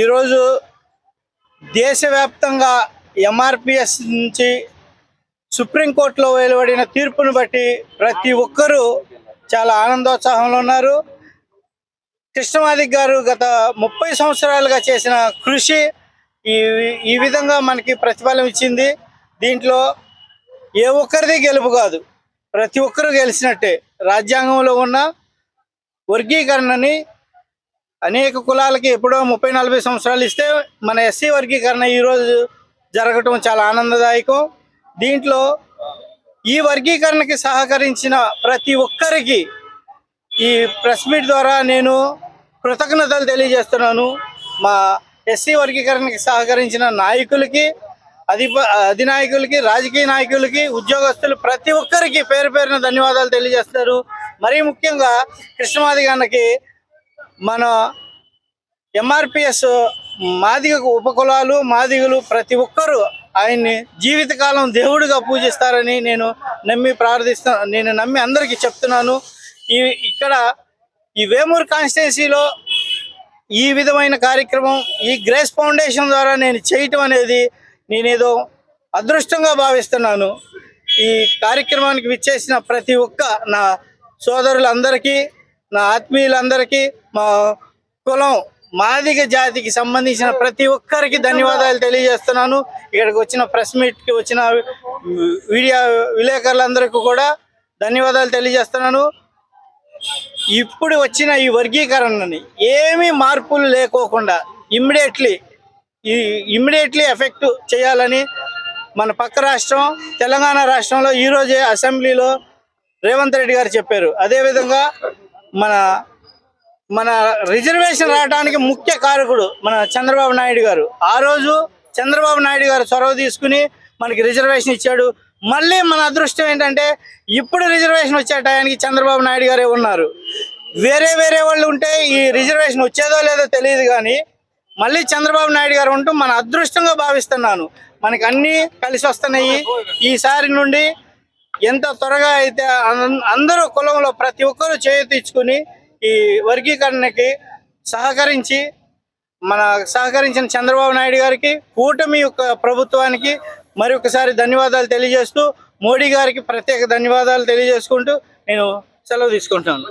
ఈరోజు దేశవ్యాప్తంగా ఎంఆర్పిఎస్ నుంచి సుప్రీంకోర్టులో వెలువడిన తీర్పును బట్టి ప్రతి ఒక్కరూ చాలా ఆనందోత్సాహంలో ఉన్నారు. కృష్ణమాదిక్ గారు గత ముప్పై సంవత్సరాలుగా చేసిన కృషి ఈ ఈ విధంగా మనకి ప్రతిఫలం ఇచ్చింది. దీంట్లో ఏ ఒక్కరిది గెలుపు కాదు. ప్రతి ఒక్కరు గెలిచినట్టే. రాజ్యాంగంలో ఉన్న వర్గీకరణని అనేక కులాలకి ఎప్పుడో ముప్పై నలభై సంవత్సరాలు ఇస్తే మన ఎస్సీ వర్గీకరణ ఈరోజు జరగటం చాలా ఆనందదాయకం. దీంట్లో ఈ వర్గీకరణకి సహకరించిన ప్రతి ఒక్కరికి ఈ ప్రెస్ మీట్ ద్వారా నేను కృతజ్ఞతలు తెలియజేస్తున్నాను. మా ఎస్సీ వర్గీకరణకి సహకరించిన నాయకులకి అధిప అధినాయకులకి రాజకీయ నాయకులకి ఉద్యోగస్తులు ప్రతి ఒక్కరికి పేరు పేరున ధన్యవాదాలు తెలియజేస్తారు మరీ ముఖ్యంగా కృష్ణమాది గారికి మన ఎంఆర్పిఎస్ మాదిగ ఉపకులాలు మాదిగలు ప్రతి ఒక్కరూ ఆయన్ని జీవితకాలం దేవుడిగా పూజిస్తారని నేను నమ్మి ప్రార్థిస్తా నేను నమ్మి అందరికీ చెప్తున్నాను. ఈ ఇక్కడ ఈ వేమూరు కాన్స్టిట్యున్సీలో ఈ విధమైన కార్యక్రమం ఈ గ్రేస్ ఫౌండేషన్ ద్వారా నేను చేయటం అనేది నేనేదో అదృష్టంగా భావిస్తున్నాను. ఈ కార్యక్రమానికి విచ్చేసిన ప్రతి ఒక్క నా సోదరులందరికీ నా ఆత్మీయులందరికీ మా కులం మాదిగ జాతికి సంబంధించిన ప్రతి ఒక్కరికి ధన్యవాదాలు తెలియజేస్తున్నాను. ఇక్కడికి వచ్చిన ప్రెస్ మీట్కి వచ్చిన మీడియా విలేకరులందరికీ కూడా ధన్యవాదాలు తెలియజేస్తున్నాను. ఇప్పుడు వచ్చిన ఈ వర్గీకరణని ఏమీ మార్పులు లేకోకుండా ఇమ్మీడియట్లీ ఈ ఇమ్మీడియట్లీ ఎఫెక్ట్ చేయాలని మన పక్క రాష్ట్రం తెలంగాణ రాష్ట్రంలో ఈరోజే అసెంబ్లీలో రేవంత్ రెడ్డి గారు చెప్పారు. అదేవిధంగా మన మన రిజర్వేషన్ రావడానికి ముఖ్య కారకుడు మన చంద్రబాబు నాయుడు గారు. ఆ రోజు చంద్రబాబు నాయుడు గారు చొరవ తీసుకుని మనకి రిజర్వేషన్ ఇచ్చాడు. మళ్ళీ మన అదృష్టం ఏంటంటే ఇప్పుడు రిజర్వేషన్ వచ్చే టయానికి చంద్రబాబు నాయుడు గారే ఉన్నారు. వేరే వేరే వాళ్ళు ఉంటే ఈ రిజర్వేషన్ వచ్చేదో లేదో తెలియదు కానీ మళ్ళీ చంద్రబాబు నాయుడు గారు ఉంటూ మన అదృష్టంగా భావిస్తున్నాను. మనకి అన్నీ కలిసి వస్తున్నాయి. ఈసారి నుండి ఎంత త్వరగా అయితే అందరూ కులంలో ప్రతి ఒక్కరూ చేయూతిచ్చుకుని ఈ వర్గీకరణకి సహకరించి మన సహకరించిన చంద్రబాబు నాయుడు గారికి కూటమి యొక్క ప్రభుత్వానికి మరొకసారి ధన్యవాదాలు తెలియజేస్తూ మోడీ గారికి ప్రత్యేక ధన్యవాదాలు తెలియజేసుకుంటూ నేను సెలవు తీసుకుంటాను